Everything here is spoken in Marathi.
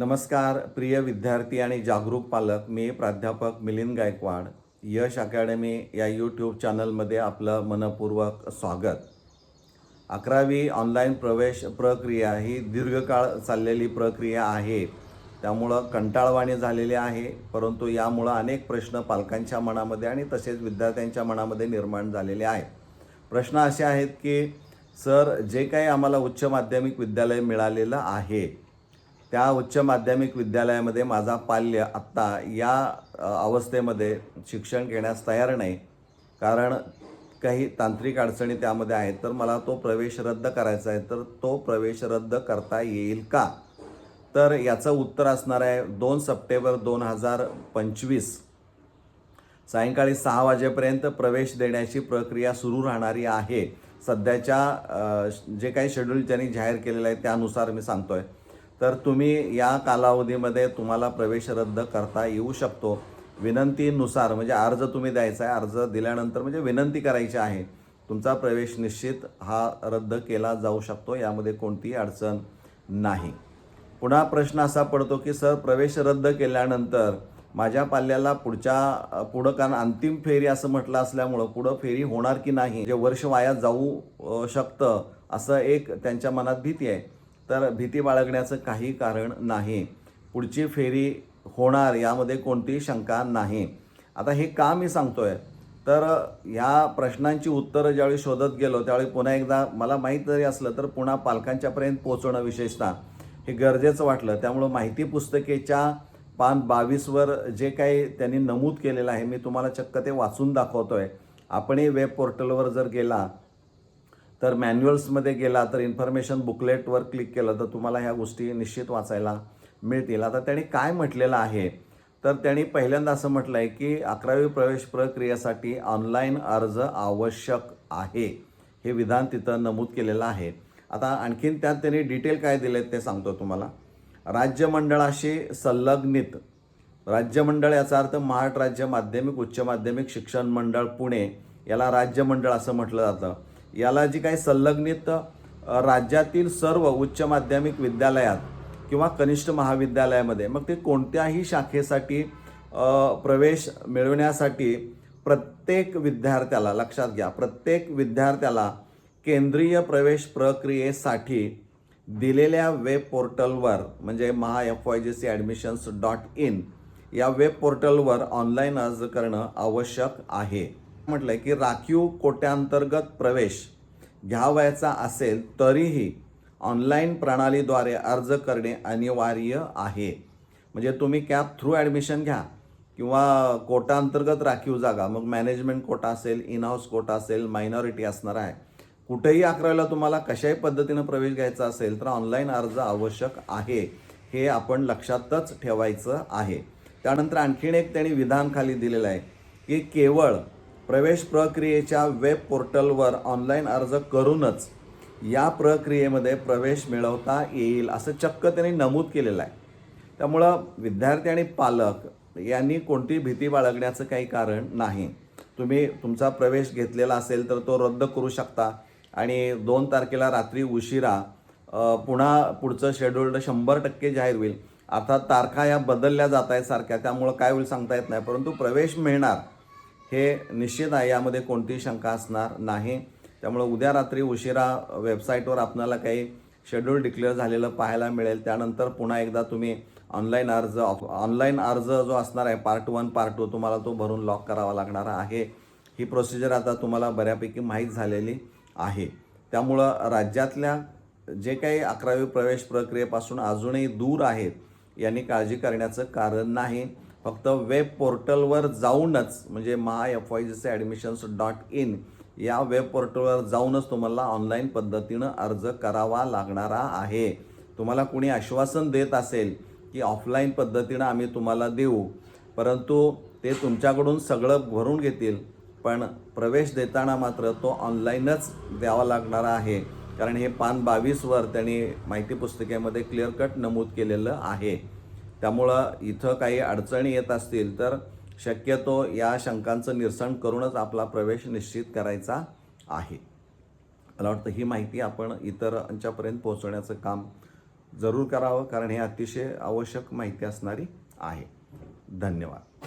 नमस्कार प्रिय विद्यार्थी आणि जागरूक पालक. मी प्राध्यापक मिलिंद गायकवाड. यश अकॅडमी या यूट्यूब चॅनलमध्ये आपलं मनपूर्वक स्वागत. अकरावी ऑनलाईन प्रवेश प्रक्रिया ही दीर्घकाळ चाललेली प्रक्रिया आहे. त्यामुळं कंटाळवाणी झालेली आहे परंतु यामुळं अनेक प्रश्न पालकांच्या मनामध्ये आणि तसेच विद्यार्थ्यांच्या मनामध्ये निर्माण झालेले आहेत. प्रश्न असे आहेत की सर जे काही आम्हाला उच्च माध्यमिक विद्यालय मिळालेलं आहे त्या उच्च माध्यमिक विद्यालयामध्ये माझा पाल्य आत्ता या अवस्थेमध्ये शिक्षण घेण्यास तयार नाही. कारण काही तांत्रिक अडचणी त्यामध्ये आहेत. तर मला तो प्रवेश रद्द करायचा आहे. तर तो प्रवेश रद्द करता येईल का? तर याचं उत्तर असणार आहे दोन सप्टेंबर दोन हजार पंचवीस. सायंकाळी सहा वाजेपर्यंत प्रवेश देण्याची प्रक्रिया सुरू राहणारी आहे. सध्याच्या जे काही शेड्यूल त्यांनी जाहीर केलेलं आहे त्यानुसार मी सांगतो आहे तर तुम्ही या कालावधीमध्ये तुम्हाला प्रवेश रद्द करता येऊ शकतो. विनंतीनुसार म्हणजे अर्ज तुम्ही द्यायचा आहे अर्ज दिल्यानंतर म्हणजे विनंती करायची आहे. तुमचा प्रवेश निश्चित हा रद्द केला जाऊ शकतो यामध्ये कोणतीही अडचण नाही. पुन्हा प्रश्न असा पडतो की सर प्रवेश रद्द केल्यानंतर माझ्या पाल्याला पुढच्या पुढं कारण अंतिम फेरी असं म्हटलं असल्यामुळं पुढं फेरी होणार की नाही? जे वर्ष वाया जाऊ शकतं असं एक त्यांच्या मनात भीती आहे. तर भीती बाळगण्याचं काही कारण नाही. पुढची फेरी होणार यामध्ये कोणतीही शंका नाही. आता हे का मी सांगतो आहे तर ह्या प्रश्नांची उत्तरं ज्यावेळी शोधत गेलो त्यावेळी पुन्हा एकदा मला माहीत जरी असलं तर पुन्हा पालकांच्यापर्यंत पोहोचवणं विशेषतः हे गरजेचं वाटलं. त्यामुळं माहिती पुस्तकेच्या पान बावीसवर जे काही त्यांनी नमूद केलेलं आहे मी तुम्हाला चक्क ते वाचून दाखवतो आहे आपणही वेब पोर्टलवर जर गेला तर मॅन्युअल्समध्ये गेला तर इन्फॉर्मेशन बुकलेटवर क्लिक केलं तर तुम्हाला ह्या गोष्टी निश्चित वाचायला मिळतील. आता त्यांनी काय म्हटलेलं आहे? तर त्यांनी पहिल्यांदा असं म्हटलं आहे की अकरावी प्रवेश प्रक्रियेसाठी ऑनलाईन अर्ज आवश्यक आहे. हे विधान तिथं नमूद केलेलं आहे. आता आणखीन त्यात त्यांनी डिटेल काय दिले ते सांगतो तुम्हाला. राज्यमंडळाशी संलग्नित. राज्यमंडळ याचा अर्थ महाराष्ट्र राज्य माध्यमिक उच्च माध्यमिक शिक्षण मंडळ पुणे. याला राज्यमंडळ असं म्हटलं जातं. याला जी काही संलग्नित राज्यातील सर्व उच्च माध्यमिक विद्यालयात किंवा कनिष्ठ महाविद्यालयामध्ये मग ते कोणत्याही शाखेसाठी प्रवेश मिळवण्यासाठी प्रत्येक विद्यार्थ्याला लक्षात घ्या प्रत्येक विद्यार्थ्याला केंद्रीय प्रवेश प्रक्रियेसाठी दिलेल्या वेब पोर्टलवर म्हणजे Maha F Y G C admissions dot in या वेब पोर्टलवर ऑनलाईन अर्ज करणं आवश्यक आहे. म्हटलंय की राखीव कोट्यांतर्गत प्रवेश घ्यावयाचा असेल तरीही ऑनलाईन प्रणालीद्वारे अर्ज करणे अनिवार्य आहे. म्हणजे तुम्ही कॅब थ्रू ॲडमिशन घ्या किंवा कोटांतर्गत राखीव जागा मग मॅनेजमेंट कोटा असेल इनहाऊस कोटा असेल मायनॉरिटी असणार आहे. कुठेही अकरावीला तुम्हाला कशाही पद्धतीनं प्रवेश घ्यायचा असेल तर ऑनलाईन अर्ज आवश्यक आहे. हे आपण लक्षातच ठेवायचं आहे. त्यानंतर आणखीन एक त्यांनी विधान खाली दिलेलं आहे की केवळ प्रवेश प्रक्रियेच्या वेब पोर्टलवर ऑनलाईन अर्ज करूनच या प्रक्रियेमध्ये प्रवेश मिळवता येईल असं चक्क त्यांनी नमूद केलेलं आहे. त्यामुळं विद्यार्थी आणि पालक यांनी कोणती भीती बाळगण्याचं काही कारण नाही. तुम्ही तुमचा प्रवेश घेतलेला असेल तर तो रद्द करू शकता आणि दोन तारखेला रात्री उशिरा पुन्हा पुढचं शेड्यूल्ड शंभर टक्के जाहीर होईल. अर्थात तारखा या बदलल्या जात आहेत सारख्या त्यामुळं काय होईल सांगता येत नाही. परंतु प्रवेश मिळणार हे निश्चित आहे यामध्ये कोणतीही शंका असणार नाही. त्यामुळं उद्या रात्री उशिरा वेबसाईटवर आपल्याला काही शेड्यूल डिक्लेअर झालेलं पाहायला मिळेल. त्यानंतर पुन्हा एकदा तुम्ही ऑनलाईन अर्ज ऑनलाईन अर्ज जो असणार आहे पार्ट वन पार्ट टू तुम्हाला तो भरून लॉक करावा लागणार आहे. ही प्रोसिजर आता तुम्हाला बऱ्यापैकी माहीत झालेली आहे. त्यामुळं राज्यातल्या जे काही अकरावी प्रवेश प्रक्रियेपासून अजूनही दूर आहेत यांनी काळजी करण्याचं कारण नाही. फक्त वेब पोर्टलवर जाऊनच म्हणजे Maha F Y G C admissions dot in या वेब पोर्टलवर जाऊनच तुम्हाला ऑनलाईन पद्धतीनं अर्ज करावा लागणारा आहे. तुम्हाला कुणी आश्वासन देत असेल की ऑफलाईन पद्धतीनं आम्ही तुम्हाला देऊ परंतु ते तुमच्याकडून सगळं भरून घेतील पण प्रवेश देताना मात्र तो ऑनलाईनच द्यावा लागणारा आहे. कारण हे पान बावीसवर त्यांनी माहिती पुस्तिकेमध्ये क्लिअर कट नमूद केलेलं आहे. त्यामुळं इथं काही अडचणी येत असतील तर शक्यतो या शंकांचं निरसन करूनच आपला प्रवेश निश्चित करायचा आहे. मला वाटतं ही माहिती आपण इतरांच्यापर्यंत पोहोचवण्याचं काम जरूर करावं कारण हे अतिशय आवश्यक माहिती असणारी आहे. धन्यवाद.